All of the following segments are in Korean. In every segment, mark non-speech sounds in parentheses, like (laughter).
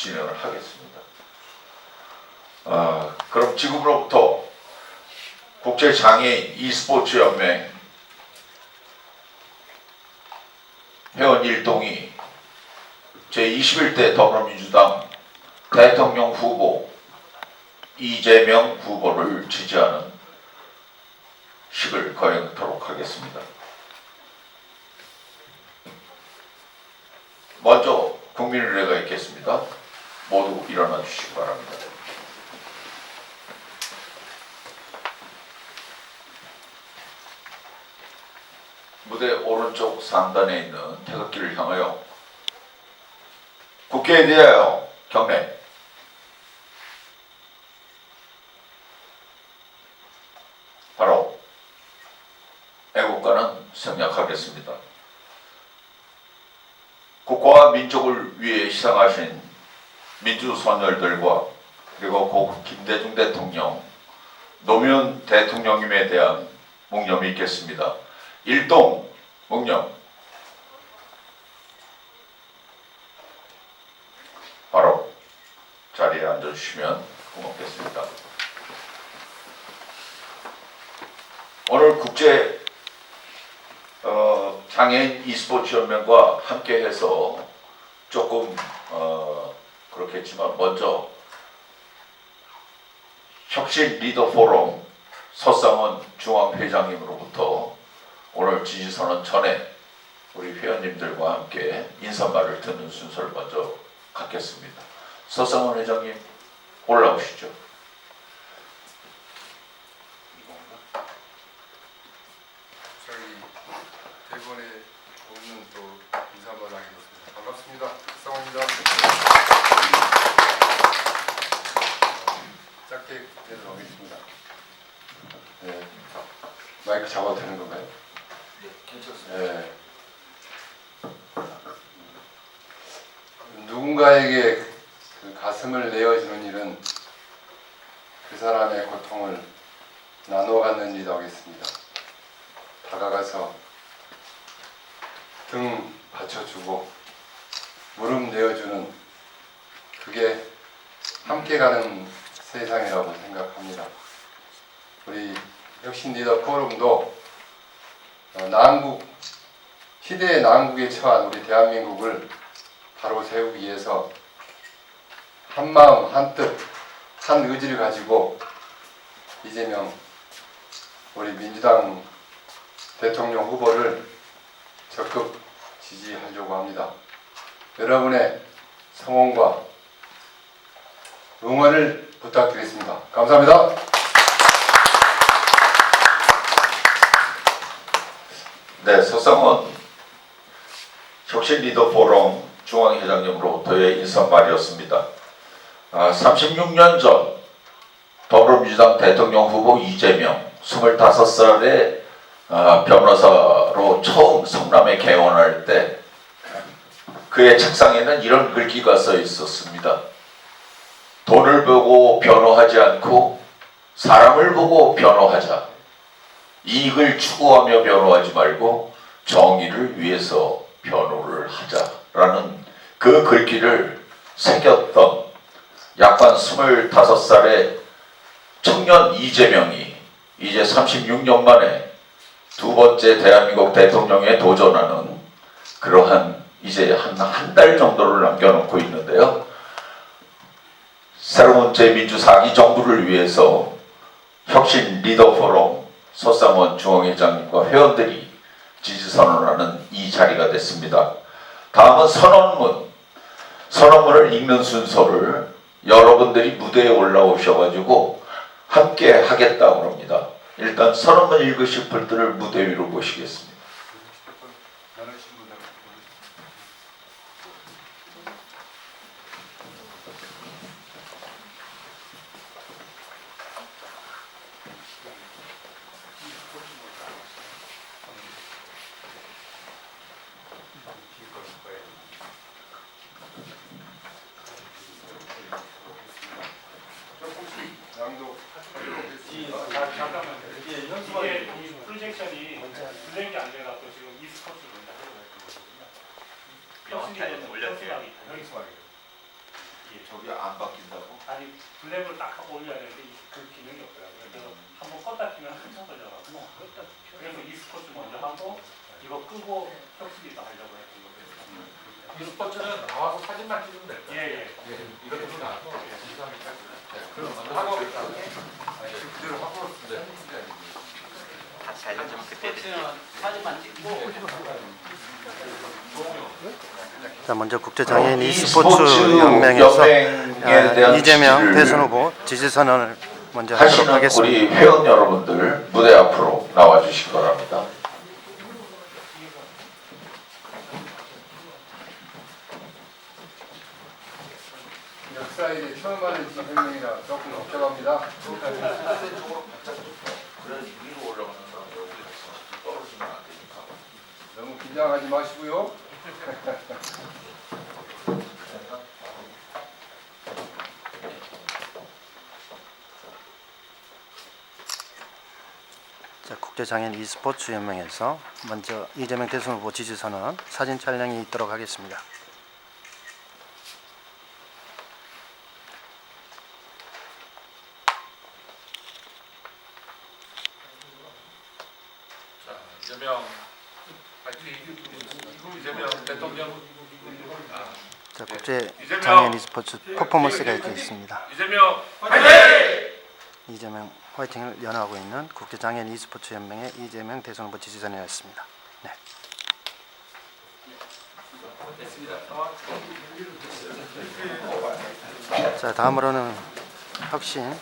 진행을 하겠습니다. 아, 그럼 지금으로부터 국제장애인 e스포츠 연맹 회원 일동이 제21대 더불어민주당 대통령 후보 이재명 후보를 지지하는 식을 거행하도록 하겠습니다. 먼저 국민의례가 있겠습니다. 모두 일어나 주시기 바랍니다. 무대 오른쪽 상단에 있는 태극기를 향하여 국회에 대하여 경례. 바로 애국가는 생략하겠습니다. 국가와 민족을 위해 희생하신 민주선열들과 그리고 고 김대중 대통령, 노무현 대통령님에 대한 묵념이 있겠습니다. 일동 묵념. 바로 자리에 앉아주시면 고맙겠습니다. 오늘 국제 어, 장애인 e스포츠 연맹과 함께해서 조금 어, 그렇겠지만 먼저 혁신 리더 포럼 서상원 중앙회장님으로부터 오늘 지지선언 전에 우리 회원님들과 함께 인사말을 듣는 순서를 먼저 갖겠습니다. 서상원 회장님 올라오시죠. 대본에 없는 또 인사말 하겠습니다. 반갑습니다. 박상호입니다. 짧게 내려가겠습니다. 네. 마이크 잡아도 되는 건가요? 네, 괜찮습니다. 네. 누군가에게 그 가슴을 내어주는 일은 그 사람의 고통을 나눠 갖는 일이 되겠습니다. 다가가서 등 받쳐주고 무릎 내어주는 그게 함께 가는 세상이라고 생각합니다. 우리 혁신 리더 포럼도 어, 난국 시대의 난국에 처한 우리 대한민국을 바로 세우기 위해서 한 마음 한 뜻 한 의지를 가지고 이재명 우리 민주당 대통령 후보를 적극 지지하려고 합니다. 여러분의 성원과 응원을 부탁드리겠습니다. 감사합니다. 네, 서상원 혁신 리더 포럼 중앙회장님으로부터의 인사말이었습니다. 아, 36년 전 더불어민주당 대통령 후보 이재명 25살에 아, 변호사로 처음 성남에 개원할 때 그의 책상에는 이런 글귀가 써 있었습니다. 돈을 보고 변호하지 않고 사람을 보고 변호하자. 이익을 추구하며 변호하지 말고 정의를 위해서 변호를 하자라는 그 글귀를 새겼던 약간 25살의 청년 이재명이 이제 36년 만에 두 번째 대한민국 대통령에 도전하는 그러한 이제 한 한 달 정도를 남겨놓고 있는데요. 새로운 제 민주 4기 정부를 위해서 혁신 리더 포럼 서상원 중앙회장님과 회원들이 지지선언하는 이 자리가 됐습니다. 다음은 선언문. 선언문을 읽는 순서를 여러분들이 무대에 올라오셔가지고 함께 하겠다고 합니다. 일단 선언문 읽으실 분들을 무대 위로 모시겠습니다. 조금씩 낭독하도록 하겠습니다. 자, 잠깐만요. 이게 이 프로젝션이 블랙이 안 돼갖고 지금 e스포츠를 알려서 올렸어요. 수학이에요. 예. 저기 안 바뀐다고? 아니 블랙을 딱 하고 올려야 되는데 이- 그 기능이 없더라고요. 그래서 한번 껐다 키면 한참 걸려가지고 그래서 e스포츠 먼저 하고 이거 끄고 혁수기도 하려고 했던 거예요. e스포츠는 나와서 사진만 찍으면 될 거예요. 예, 예. 이것도 나와서 그럼 하고 그대로 하고 네. 자 먼저 국제장애인 e스포츠 연맹에서 아, 대한 이재명 지지를 대선 후보 지지 선언을 먼저 하도록 하시는 하겠습니다. 우리 회원 여러분들 무대 앞으로 나와 주시기 바랍니다. 역사에 처음 하는 지혁명이라 조금 걱정합니다. 그래서 위로 올라가는 사람들 떨어지면 안 되니까. 너무 긴장하지 마시고요. (laughs) 자, 국제장애인 e스포츠 연맹에서 먼저 이재명 대선 후보 지지 선언 사진 촬영이 있도록 하겠습니다. 자, 이재명 자, 국제 장애인 e스포츠 퍼포먼스가 이렇게 있습니다. 이재명 파이팅! 이재명 화이팅을 연호하고 있는 국제 장애인 e스포츠 연맹의 이재명 대선 후보 지지 선언이었습니다. 네. 자 다음으로는 혁신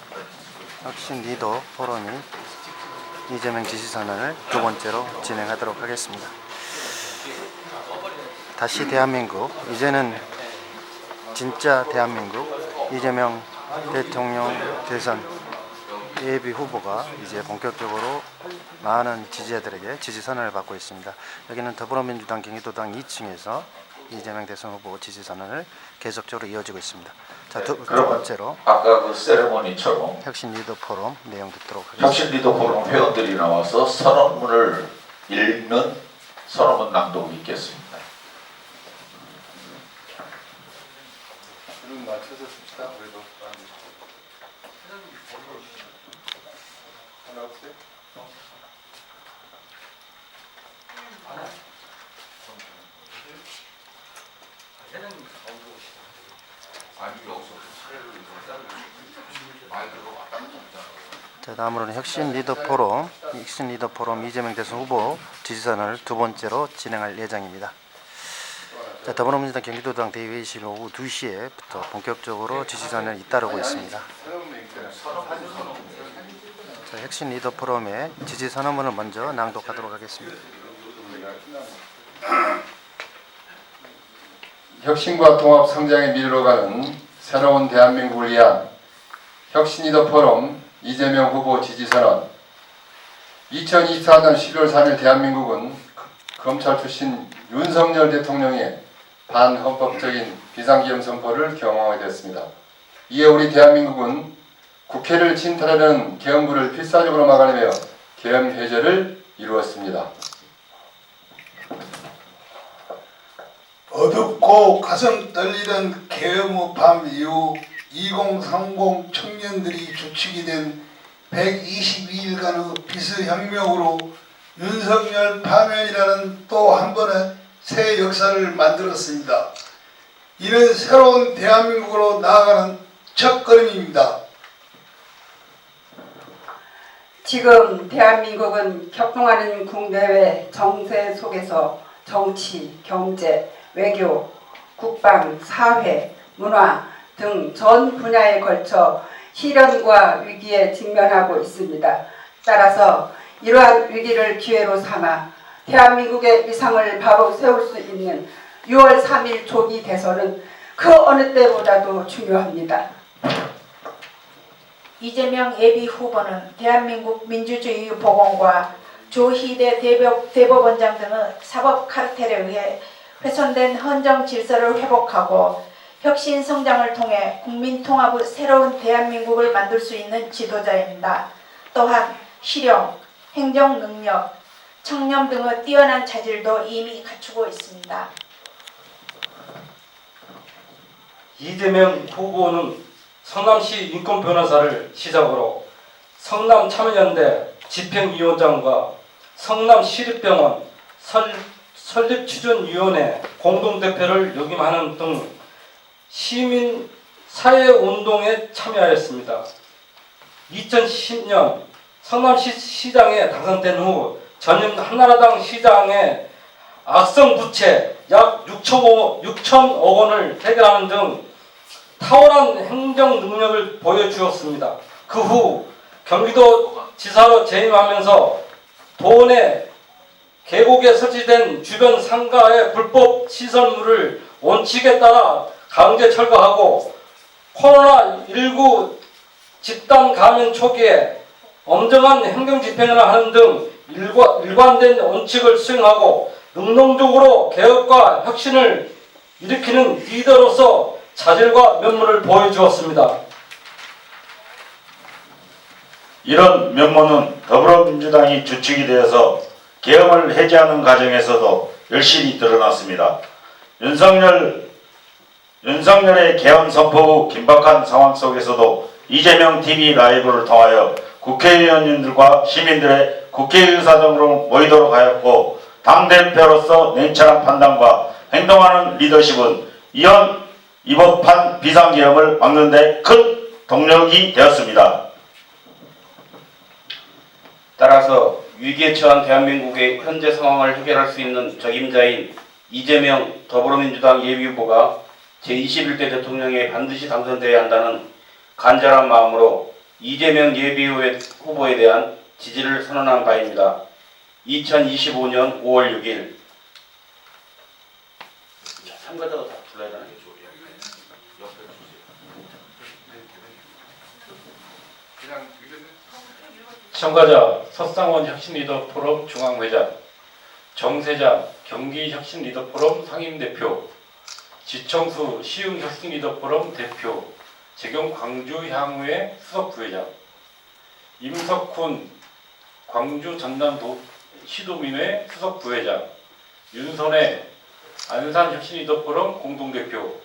혁신 리더 포럼이 이재명 지지 선언을 두 번째로 진행하도록 하겠습니다. 다시 대한민국 이제는 진짜 대한민국 이재명 대통령 대선 예비 후보가 이제 본격적으로 많은 지지자들에게 지지 선언을 받고 있습니다. 여기는 더불어민주당 경기도당 2층에서 이재명 대선 후보 지지 선언을 계속적으로 이어지고 있습니다. 자, 두, 두 번째로 아까 그 세레모니처럼 혁신 리더 포럼 내용 듣도록 하겠습니다. 혁신 리더 포럼 회원들이 나와서 선언문을 읽는 선언문 낭독이 있겠습니다. 줄은 갔다 자, 다음으로는 혁신 리더 포럼, 혁신 리더 포럼 이재명 대선 후보 지지 선언을 두 번째로 진행할 예정입니다. 자, 더불어민주당 경기도당 대회의실 오후 2시에부터 본격적으로 지지 선언이 잇따르고 있습니다. 자, 혁신 리더 포럼의 지지 선언문을 먼저 낭독하도록 하겠습니다. (clears throat) 혁신과 통합 성장의 미래로 가는 새로운 대한민국을 위한 혁신이더 포럼 이재명 후보 지지 선언 2024년 12월 4일 대한민국은 검찰 출신 윤석열 대통령의 반헌법적인 비상기험 선포를 경험하게 되었습니다. 이에 우리 대한민국은 국회를 침탈하려는 계엄부를 필사적으로 막아내며 계엄 해제를 이루었습니다. 어둡고 가슴 떨리던 계엄의 밤 이후 2030 청년들이 주축이 된 122일간의 비스혁명으로 윤석열 파면이라는 또 한 번의 새 역사를 만들었습니다. 이는 새로운 대한민국으로 나아가는 첫걸음입니다. 지금 대한민국은 격동하는 국내외 정세 속에서 정치, 경제, 외교, 국방, 사회, 문화 등 전 분야에 걸쳐 시련과 위기에 직면하고 있습니다. 따라서 이러한 위기를 기회로 삼아 대한민국의 위상을 바로 세울 수 있는 6월 3일 조기 대선은 그 어느 때보다도 중요합니다. 이재명 예비 후보는 대한민국 민주주의 복원과 조희대 대법, 대법 원장 등의 사법 카르텔에 의해 훼손된 헌정 질서를 회복하고 혁신 성장을 통해 국민 통합의 새로운 대한민국을 만들 수 있는 지도자입니다. 또한 실용, 행정 능력, 청렴 등의 뛰어난 자질도 이미 갖추고 있습니다. 이재명 후보는 성남시 인권 변호사를 시작으로 성남 참여연대 집행위원장과 성남 시립병원 설, 설립추진위원회 공동 대표를 역임하는 등 시민 사회 운동에 참여하였습니다. 2010년 성남시 시장에 당선된 후 전임 한나라당 시장에 악성 부채 약 6천억, 6천억 원을 해결하는 등 탁월한 행정 능력을 보여주었습니다. 그 후 경기도 지사로 재임하면서 도내 계곡에 설치된 주변 상가의 불법 시설물을 원칙에 따라 강제 철거하고 코로나19 집단 감염 초기에 엄정한 행정 집행을 하는 등 일과, 일관된 원칙을 수행하고 능동적으로 개혁과 혁신을 일으키는 리더로서 자질과 면모를 보여주었습니다. 이런 면모는 더불어민주당이 주축이 되어서 계엄을 해제하는 과정에서도 열심히 드러났습니다. 윤석열, 윤석열의 계엄 선포 후 긴박한 상황 속에서도 이재명 TV 라이브를 통하여 국회의원님들과 시민들의 국회의사 등으로 모이도록 하였고 당대표로서 냉철한 판단과 행동하는 리더십은 이번 이번판 비상계엄을 막는 데 큰 동력이 되었습니다. 따라서 위기에 처한 대한민국의 현재 상황을 해결할 수 있는 적임자인 이재명 더불어민주당 예비후보가 제21대 대통령에 반드시 당선되어야 한다는 간절한 마음으로 이재명 예비후보에 대한 지지를 선언한 바입니다. 2025년 5월 6일 참가자가 다 불러야 되나? 참가자 서상원 혁신리더 포럼 중앙회장, 정세장 경기혁신리더 포럼 상임대표, 지청수 시흥혁신리더 포럼 대표, 재경 광주향후회 수석 부회장, 임석훈 광주 전남도 시도민회 수석 부회장, 윤선혜 안산 혁신리더 포럼 공동대표,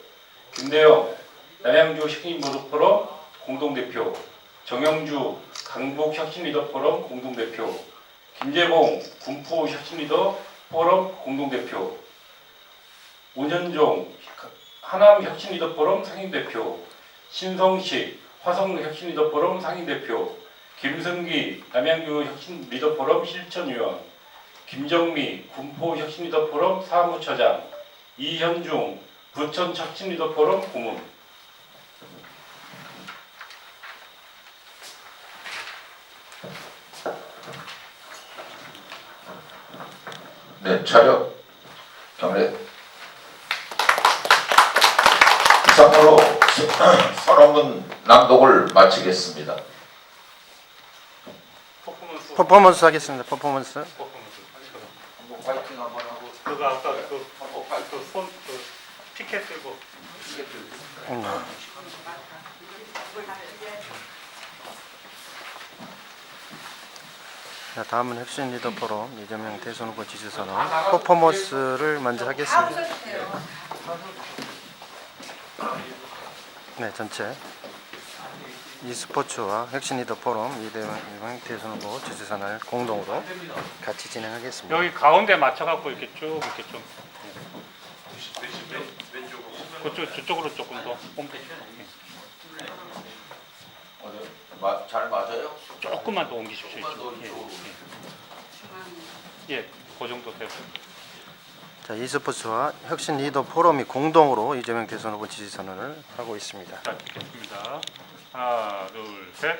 김대영 남양주 혁신리더 포럼 공동대표, 정영주 강북 혁신리더 포럼 공동대표, 김재봉 군포 혁신리더 포럼 공동대표, 오년종 하남 혁신리더 포럼 상임대표, 신성식 화성 혁신 리더 포럼 상임 대표, 김승기 남양주 혁신 리더 포럼 실천위원, 김정미 군포 혁신 리더 포럼 사무처장, 이현중 부천 혁신 리더 포럼 고문. 네, 차렷 경례. 이상으로 (coughs) 선언문 낭독을 마치겠습니다. 퍼포먼스 퍼포먼스 하겠습니다. 퍼포먼스. 퍼포먼스 파이팅 한번 하고 그거 아까 그그손그 피켓 들고 음. 자, 다음은 혁신 리더 포럼 이재명 대선 후보 지지 선언 퍼포먼스를 먼저 하겠습니다. 네, 전체 e스포츠와 혁신 리더 포럼 이재명 대선 후보 선언을 공동으로 같이 진행하겠습니다. 여기 가운데 맞춰갖고 이렇게 쭉 이렇게 좀 그쪽 저쪽으로 조금 더 어디 마- 잘 맞아요? 조금만 더 옮기십시오. 조금만 더. 이쪽으로. 예, 예, 그 정도 되고. 자, e스포츠와 혁신 리더 포럼이 공동으로 이재명 대선 후보 지지 선언을 하고 있습니다. 자. 하나, 둘, 셋.